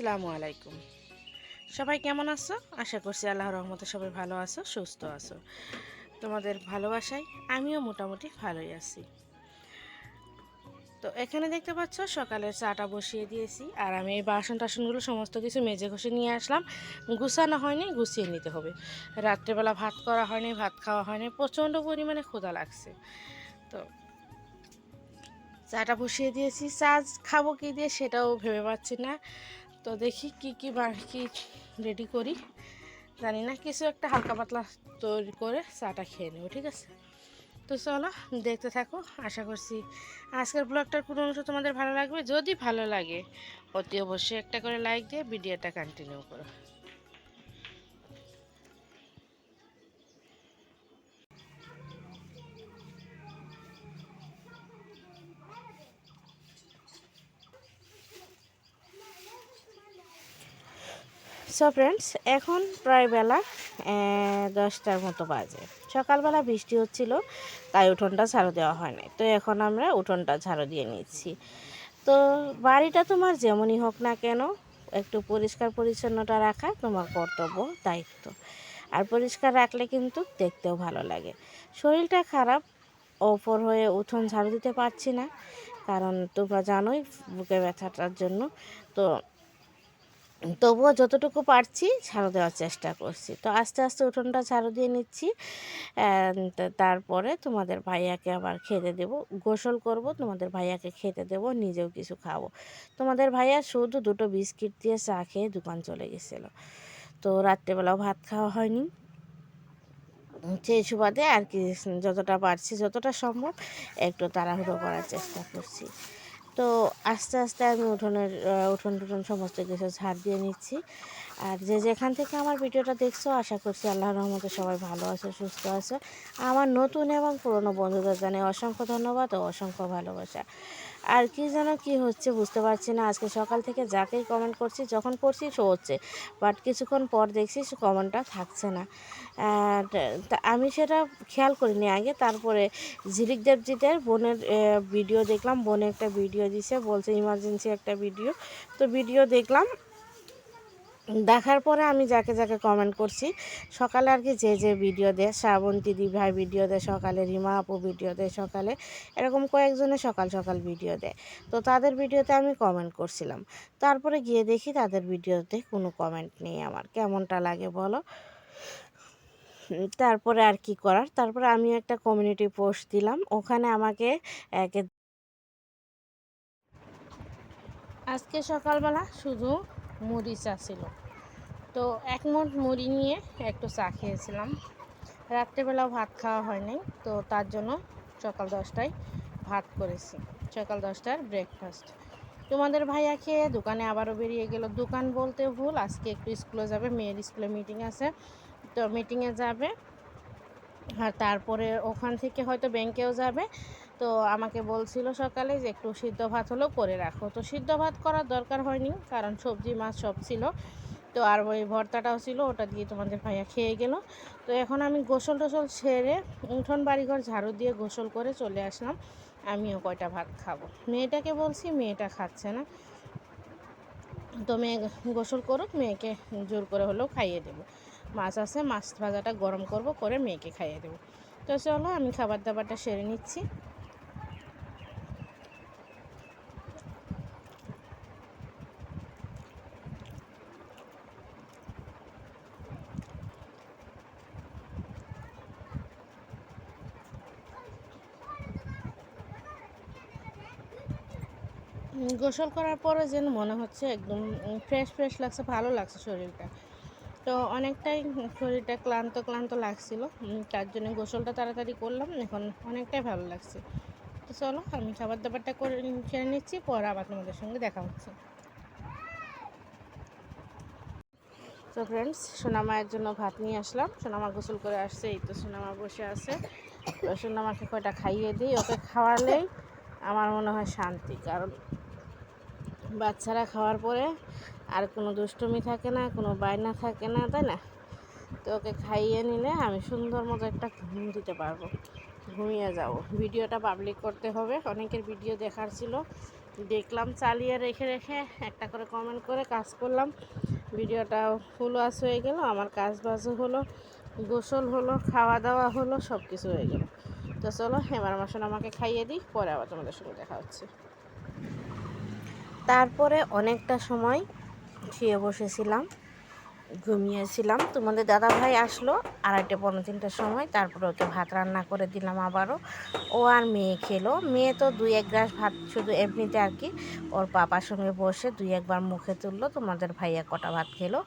আসসালামু আলাইকুম। সবাই কেমন আছো? আশা করছি আল্লাহর রহমতে সবাই ভালো আছো, সুস্থ আছো। তোমাদের ভালোবাসায় আমিও মোটামুটি ভালোই আছি। তো এখানে দেখতে পাচ্ছ, সকালের চাটা বসিয়ে দিয়েছি আর আমি এই বাসন টাসনগুলো সমস্ত কিছু মেজে ঘষে নিয়ে আসলাম। গুছানো হয়নি, গুছিয়ে নিতে হবে। রাত্রেবেলা ভাত করা হয়নি, ভাত খাওয়া হয়নি, প্রচণ্ড পরিমাণে ক্ষুধা লাগছে। তো চাটা বসিয়ে দিয়েছি। চা খাব কি দিয়ে সেটাও ভেবে পাচ্ছি না। তো দেখি কি কি কি রেডি করি। জানি না, কিছু একটা হালকা পাতলা তৈরি করে চাটা খেয়ে নেব, ঠিক আছে? তো চলো, দেখতে থাকো, আশা করছি আজকের ব্লগটার পুরো অংশ তোমাদের ভালো লাগবে। যদি ভালো লাগে, অতি অবশ্যই একটা করে লাইক দিয়ে ভিডিওটা কন্টিনিউ করো। সো ফ্রেন্ডস এখন প্রায় বেলা দশটার মতো বাজে। সকালবেলা বৃষ্টি হচ্ছিল, তাই উঠোনটা ঝাড়ু দেওয়া হয় নাই। তো এখন আমরা উঠোনটা ঝাড়ু দিয়ে নিচ্ছি। তো বাড়িটা তোমার যেমনই হোক না কেন, একটু পরিষ্কার পরিচ্ছন্নতা রাখা তোমার কর্তব্য, দায়িত্ব। আর পরিষ্কার রাখলে কিন্তু দেখতেও ভালো লাগে। শরীরটা খারাপ, ওপর হয়ে উঠোন ঝাড়ু দিতে পারছি না। কারণ তোমরা জানোই, বুকে ব্যথাটার জন্য। তো তবুও যতটুকু পারছি ঝাড়ু দেওয়ার চেষ্টা করছি। তো আস্তে আস্তে উঠোনটা ঝাড়ু দিয়ে নিচ্ছি। তারপরে তোমাদের ভাইয়াকে আবার খেতে দেব। গোসল করব, তোমাদের ভাইয়াকে খেতে দেব, নিজেও কিছু খাব। তোমাদের ভাইয়া শুধু দুটো বিস্কিট দিয়ে চা খেয়ে দোকান চলে গেছিল। তো রাত্রেবেলাও ভাত খাওয়া হয়নি। সেই সুবাদে আর কি যতটা পারছি, যতটা সম্ভব একটু তাড়াহুড়ো করার চেষ্টা করছি। তো আস্তে আস্তে আমি উঠোনের উঠোন টুঠোন সমস্ত কিছু ঝাড় দিয়ে নিচ্ছি। আর যে যেখান থেকে আমার ভিডিওটা দেখছ, আশা করছি আল্লাহ রহমতে সবাই ভালো আছে, সুস্থ আছে। আমার নতুন এবং পুরনো বন্ধুদের জানে অসংখ্য ধন্যবাদ ও অসংখ্য ভালোবাসা। আর কি যেন কি হচ্ছে বুঝতে পারছি না। আজকে সকাল থেকে যাকেই কমেন্ট করছি, যখন করছি শো হচ্ছে। বাট কিছুক্ষণ পর দেখছি সে কমেন্টটা থাকছে না। আমি সেটা খেয়াল করিনি আগে। তারপরে ঝিলিক দেবজিদের বোনের ভিডিও দেখলাম। বোনে একটা ভিডিও দিছে, বলছে ইমার্জেন্সি একটা ভিডিও তো ভিডিও দেখলাম দেখার পরে আমি যাকে যাকে কমেন্ট করছি, সকালে আর কি যে যে ভিডিও দেয় শ্রাবন্তী দি ভাই ভিডিও দেয় সকালে, রিমা আপু ভিডিও দেয় সকালে, এরকম কয়েকজনে সকাল সকাল ভিডিও দেয়। তো তাদের ভিডিওতে আমি কমেন্ট করছিলাম। তারপরে গিয়ে দেখি তাদের ভিডিওতে কোনো কমেন্ট নেই আমার। কেমনটা লাগে বলো? তারপরে আর কি করার? তারপরে আমি একটা কমিউনিটি পোস্ট দিলাম। ওখানে আমাকে একে আজকে সকালবেলা শুধু মুড়ি চা ছিল। তো এক মোট মুড়ি নিয়ে একটু চা খেয়েছিলাম। রাত্রেবেলাও ভাত খাওয়া হয়নি, তো তার জন্য সকাল দশটায় ভাত করেছি। সকাল দশটার ব্রেকফাস্ট তোমাদের ভাইয়া খেয়ে দোকানে আবারও বেরিয়ে গেল। দোকান বলতে ভুল, আজকে একটু স্কুলে যাবে, মেয়ের স্কুলে মিটিং আছে, তো মিটিংয়ে যাবে। আর তারপরে ওখান থেকে হয়তো ব্যাংকেও যাবে। তো আমাকে বলছিল সকালে যে একটু সিদ্ধ ভাত হলেও করে রাখো। তো সিদ্ধ ভাত করার দরকার হয়নি, কারণ সবজি মাছ সব ছিল। তো আর ওই ভর্তাটাও ছিল, ওটা দিয়ে তোমাদের ভাইয়া খেয়ে গেল। তো এখন আমি গোসল টোসল সেরে উঠোন, বাড়িঘর, ঝাড়ু দিয়ে গোসল করে চলে আসলাম। আমিও কয়টা ভাত খাব? মেয়েটাকে বলছি, মেয়েটা খাচ্ছে না। তো মেয়ে গোসল করুক, মেয়েকে জোর করে হলেও খাইয়ে দেবো। মাছ আছে, মাছ ভাজাটা গরম করব, করে মেয়েকে খাইয়ে দেবো। তো চলো, আমি খাবার দাবারটা সেরে নিচ্ছি। গোসল করার পরে যেন মনে হচ্ছে একদম ফ্রেশ ফ্রেশ লাগছে, ভালো লাগছে শরীরটা। তো অনেকটাই শরীরটা ক্লান্ত ক্লান্ত লাগছিল। তার জন্য গোসলটা তাড়াতাড়ি করলাম, এখন অনেকটাই ভালো লাগছে। তো চলো, আমি খাবার দাবারটা করে সেরে নিচ্ছি, পরে আবার তোমাদের সঙ্গে দেখা হচ্ছে। তো ফ্রেন্ডস সোনামায়ের জন্য ভাত নিয়ে আসলাম। সোনামা গোসল করে আসছে, এই তো সোনামা বসে আছে। তো সোনামাকে কয়টা খাইয়ে দিই, ওকে খাওয়ালেই আমার মনে হয় শান্তি, কারণ বাচ্চারা খাওয়ার পরে আর কোনো দুষ্টুমি থাকে না, কোনো বায়না থাকে না, তাই না? তো ওকে খাইয়ে নিলে আমি সুন্দর মতো একটা ঘুম দিতে পারব। ঘুমিয়ে যাব। ভিডিওটা পাবলিক করতে হবে। অনেকের ভিডিও দেখার ছিল। দেখলাম, চালিয়ে রেখে রেখে একটা করে কমেন্ট করে কাজ করলাম। ভিডিওটা ফুল ওয়াশ হয়ে গেল, আমার কাজ বাজও হলো, গোসল হলো, খাওয়া দাওয়া হলো সব কিছু হয়ে গেল। তো চলো, এবার সঙ্গে আমাকে খাইয়ে দিই, পরে আবার তোমাদের সঙ্গে দেখা হচ্ছে। তারপরে অনেকটা সময় শুয়ে বসেছিলাম, ঘুমিয়েছিলাম। তোমাদের দাদা ভাই আসলো, আড়াইটে পনেরো তিনটার সময়, তারপরে ওকে ভাত রান্না করে দিলাম আবারও। ও আর মেয়ে খেলো। মেয়ে তো দুই এক গ্লাস ভাত শুধু এমনিতে আর কি। ওর পাপার সঙ্গে বসে দুই একবার মুখে তুললো, তোমাদের ভাইয়া কটা ভাত খেলো,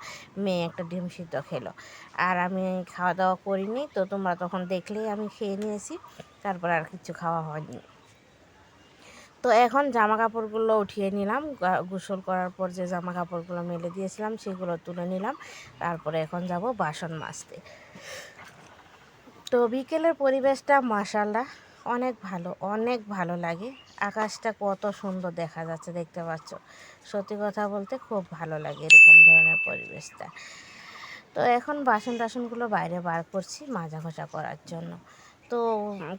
মেয়ে একটা ডিম সিদ্ধ খেলো। আর আমি খাওয়া দাওয়া করিনি, তো তোমরা তখন দেখলেই আমি খেয়ে নিয়েছি, তারপর আর কিছু খাওয়া হয়নি। তো এখন জামা কাপড়গুলো উঠিয়ে নিলাম। গোসল করার পর যে জামা কাপড়গুলো মেলে দিয়েছিলাম, সেগুলো তুলে নিলাম। তারপরে এখন যাব বাসন মাজতে। তো বিকেলের পরিবেশটা মাসাল্লাহ অনেক ভালো অনেক ভালো লাগে। আকাশটা কত সুন্দর দেখা যাচ্ছে, দেখতে পাচ্ছ? সত্যি কথা বলতে খুব ভালো লাগে এরকম ধরনের পরিবেশটা। তো এখন বাসন টাসনগুলো বাইরে বার করছি মাজা ঘষা করার জন্য। তো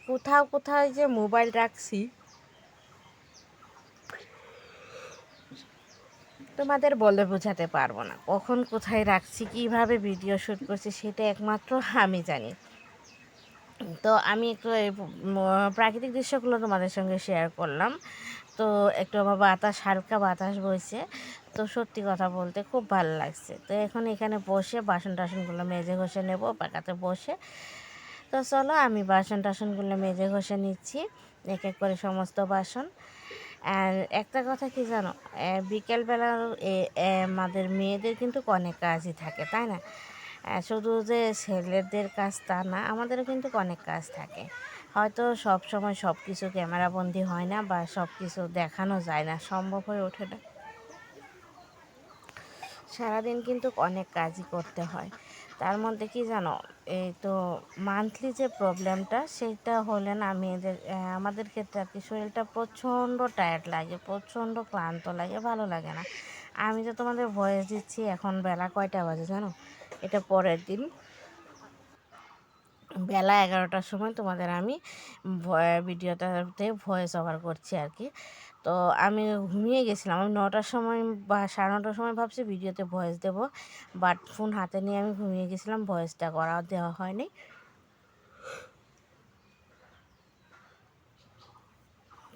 কোথাও কোথায় যে মোবাইল রাখছি তোমাদের বলে বোঝাতে পারব না। কখন কোথায় রাখছি, কীভাবে ভিডিও শ্যুট করছি, সেটা একমাত্র আমি জানি। তো আমি একটু এই প্রাকৃতিক দৃশ্যগুলো তোমাদের সঙ্গে শেয়ার করলাম। তো একটু আমার বাতাস, হালকা বাতাস বইছে। তো সত্যি কথা বলতে খুব ভালো লাগছে। তো এখন এখানে বসে বাসন টাসনগুলো মেজে ঘষে নেব, পাকাতে বসে। তো চলো আমি বাসন টাসনগুলো মেজে ঘষে নিচ্ছি। এক এক করে সমস্ত বাসন। একটা কথা কি জানো? বিকেলবেলা আমাদের মেয়েদের কিন্তু অনেক কাজই থাকে, তাই না? শুধু যে ছেলেদের কাজ তা না, আমাদেরও কিন্তু অনেক কাজ থাকে। হয়তো সব সময় সব কিছু ক্যামেরাবন্দি হয় না বা সব কিছু দেখানো যায় না, সম্ভব হয়ে ওঠে না। সারাদিন কিন্তু অনেক কাজই করতে হয়। তার মধ্যে কি জানো? এই তো মান্থলি যে প্রবলেমটা সেটা হলে না মেয়েদের আমাদের ক্ষেত্রে আর কি শরীরটা প্রচণ্ড টায়ার্ড লাগে, প্রচণ্ড ক্লান্ত লাগে, ভালো লাগে না। আমি তো তোমাদের ভয়েস দিচ্ছি, এখন বেলা কয়টা বাজে জানো? এটা পরের দিন। বেলা এগারোটার সময় তোমাদের আমি ভিডিওটাতে ভয়েস ওভার করছি আর কি। তো আমি ঘুমিয়ে গেছিলাম। আমি নটার সময় বা সাড়ে নটার সময় ভাবছি ভিডিওতে ভয়েস দেব। বাট ফোন হাতে নিয়ে আমি ঘুমিয়ে গেছিলাম ভয়েসটা করা দেওয়া হয়নি।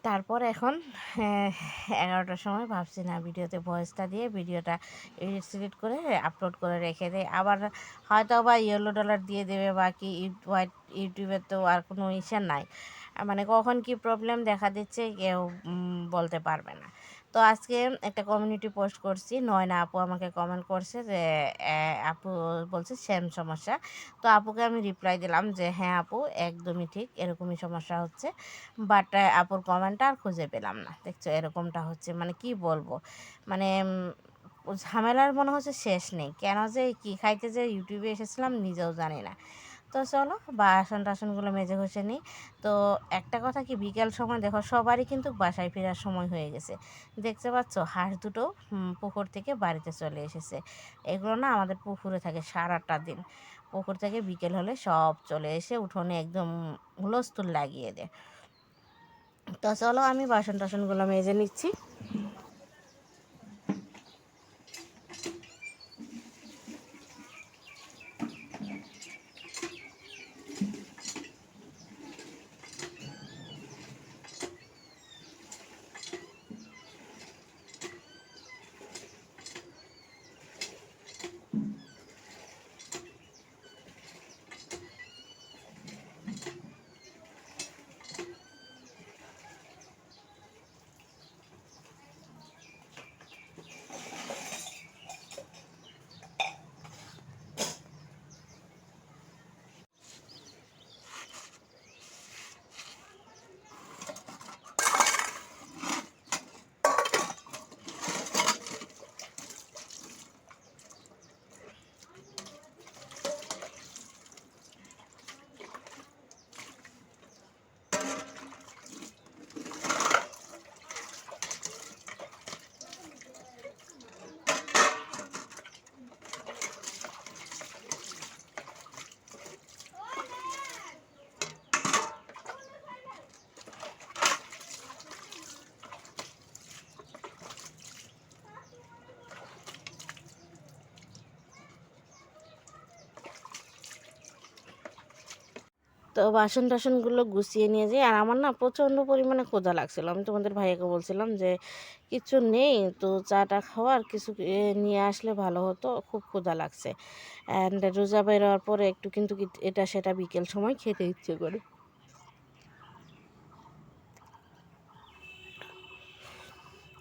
তারপর এখন এগারোটার সময় ভাবছি না ভিডিওতে ভয়েসটা দিয়ে ভিডিওটা এডিট সিডিট করে আপলোড করে রেখে দেয় আবার হয়তো বা ইয়েলো ডলার দিয়ে দেবে বা কি ইউটিউবের তো আর কোনো ইসে নাই। মানে কখন কি প্রবলেম দেখা দিচ্ছে কেউ বলতে পারবে না। তো আজকে একটা কমিউনিটি পোস্ট করছি, নয়না আপু আমাকে কমেন্ট করছে যে আপু বলছে সেম সমস্যা। তো আপুকে আমি রিপ্লাই দিলাম যে হ্যাঁ আপু, একদমই ঠিক, এরকমই সমস্যা হচ্ছে। বাট আপুর কমেন্টটা আর খুঁজে পেলাম না। দেখছ, এরকমটা হচ্ছে। মানে কি বলব? মানে ঝামেলার মনে হচ্ছে শেষ নেই। কেন যে, কী খাইতে যে ইউটিউবে এসেছিলাম, নিজেও জানি না। তো চলো বাসন টাসনগুলো মেজে ঘষে নিই। তো একটা কথা কি, বিকেল সময় দেখো সবারই কিন্তু বাসায় ফেরার সময় হয়ে গেছে। দেখতে পাচ্ছ হাঁস দুটো পুকুর থেকে বাড়িতে চলে এসেছে। এগুলো না আমাদের পুকুরে থাকে সারাটা দিন। পুকুর থেকে বিকেল হলে সব চলে এসে উঠোনে একদম হুলস্থুল লাগিয়ে দেয়। তো চলো আমি বাসন টাসনগুলো মেজে নিচ্ছি। তো বাসন টাসনগুলো গুছিয়ে নিয়ে যাই আর আমার না প্রচণ্ড পরিমাণে ক্ষুধা লাগছিল। আমি তোমাদের ভাইয়াকে বলছিলাম যে, কিছু নেই, তো চাটা খাওয়ার কিছু নিয়ে আসলে ভালো হতো, খুব ক্ষুধা লাগছে। অ্যান্ড রোজা বেরোয়ার পরে একটু কিন্তু এটা সেটা বিকেল সময় খেতে ইচ্ছে করে।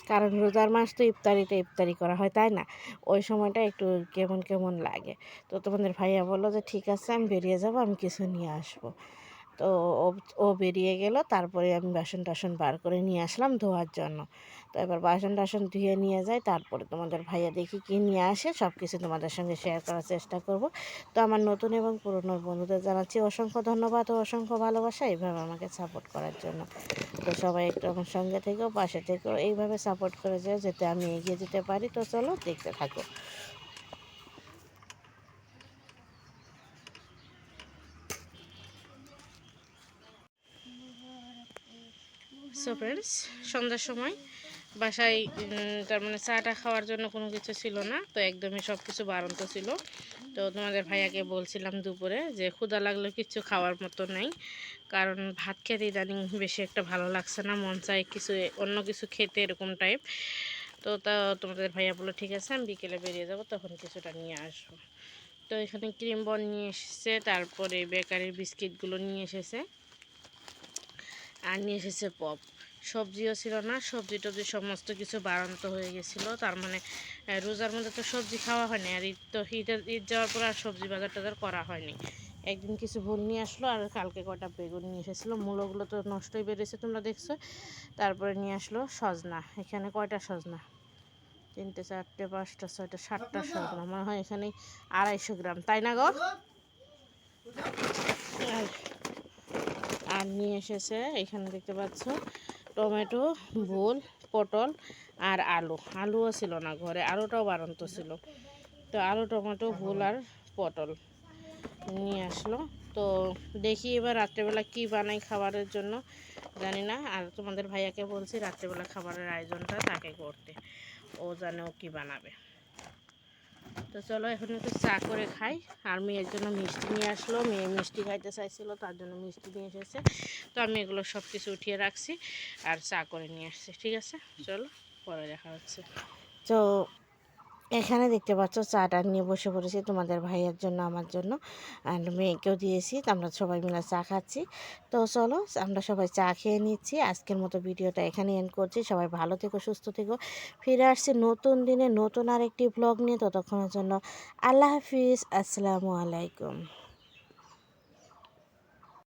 কারণ রোজার মাস তো ইফতারিতে ইফতারি করা হয়, তাই না? ওই সময়টা একটু কেমন কেমন লাগে। তো তোমাদের ভাইয়া বলল যে, ঠিক আছে, আমি বেরিয়ে যাব, আমি কিছু নিয়ে আসব। তো ও বেরিয়ে গেল। তারপরে আমি বাসন টাসন বার করে নিয়ে আসলাম ধোয়ার জন্য। তো এবার বাসন টাসন ধুয়ে নিয়ে যাই। তারপরে তোমাদের ভাইয়া দেখি কি নিয়ে আসে। সব কিছু তোমাদের সঙ্গে শেয়ার করার চেষ্টা করব। তো আমার নতুন এবং পুরনো বন্ধুদের জানাচ্ছি অসংখ্য ধন্যবাদ ও অসংখ্য ভালোবাসা এইভাবে আমাকে সাপোর্ট করার জন্য। তো সবাই একটু আমার সঙ্গে থেকেও পাশে থেকেও এইভাবে সাপোর্ট করে যায় যাতে আমি এগিয়ে যেতে পারি। তো চলো দেখতে থাকো। সো ফ্রেন্ডস সন্ধ্যার সময়। বাসায় তার মানে চাটা খাওয়ার জন্য কোনো কিছু ছিল না, তো একদমই সব কিছু বারন্ত ছিল। তো তোমাদের ভাইয়াকে বলছিলাম দুপুরে যে ক্ষুদা লাগলে কিছু খাওয়ার মতো নেই। কারণ ভাত খেতে ইদানিং বেশি একটা ভালো লাগছে না, মন চায় কিছু, অন্য কিছু খেতে এরকম টাইপ তো তা তোমাদের ভাইয়া বলল, ঠিক আছে, আমি বিকেলে বেরিয়ে যাব, তখন কিছুটা নিয়ে আসব। তো এখানে ক্রিম বন নিয়ে এসেছে, তারপরে বেকারির বিস্কিটগুলো নিয়ে এসেছে। আর নিয়ে এসেছে পপ। সবজিও ছিল না সবজি টবজি সমস্ত কিছু বাড়ান্ত হয়ে গেছিল তার মানে রোজার মধ্যে তো সবজি খাওয়া হয়নি আর ঈদ তো ঈদের ঈদ যাওয়ার পর আর সবজি বাজার টাজার করা হয়নি। একদিন কিছু ভুল নিয়ে আসলো আর কালকে কটা বেগুন নিয়ে এসেছিল মূলোগুলো তো নষ্টই বেরিয়েছে তোমরা দেখছ তারপরে নিয়ে আসলো সজনা এখানে কয়টা সজনা? তিনটে চারটে পাঁচটা ছয়টা সাতটা সজনা মনে হয় এখানে আড়াইশো গ্রাম তাই না গো? আর আর নিয়ে এসেছে, এখানে দেখতে পাচ্ছ, টমেটো, ভুল, পটল আর আলু। আলুও ছিল না ঘরে, আলুটাও বাড়ন্ত ছিল। তো আলু, টমেটো, ভুল আর পটল নিয়ে আসলো। তো দেখি এবার রাত্রেবেলা কি বানাই খাবারের জন্য, জানি না। আর তোমাদের ভাইয়াকে বলছি, রাত্রেবেলা খাবারের আয়োজনটা তাকে করতে। ও জানে ও কী বানাবে। তো চলো এখন একটু চা করে খাই। আর মেয়ের জন্য মিষ্টি নিয়ে আসলো। মেয়ে মিষ্টি খাইতে চাইছিলো, তার জন্য মিষ্টি নিয়ে এসেছে। তো আমি এগুলো সব কিছু উঠিয়ে রাখছি আর চা করে নিয়ে আসছি, ঠিক আছে? চলো, পরে দেখা হচ্ছে। তো এখানে দেখতে পাচ্ছ, চাটা নিয়ে বসে পড়েছি তোমাদের ভাইয়ের জন্য, আমার জন্য আর মেয়েকেও দিয়েছি, তো আমরা সবাই মিলে চা খাচ্ছি। তো চলো, আমরা সবাই চা খেয়ে নিচ্ছি, আজকের মতো ভিডিওটা এখানে এন্ড করছি, সবাই ভালো থেকো, সুস্থ থেকো, ফিরে আসছি নতুন দিনে নতুন আরেকটি ব্লগ নিয়ে, ততক্ষণের জন্য আল্লাহ হাফিজ, আসসালামু আলাইকুম।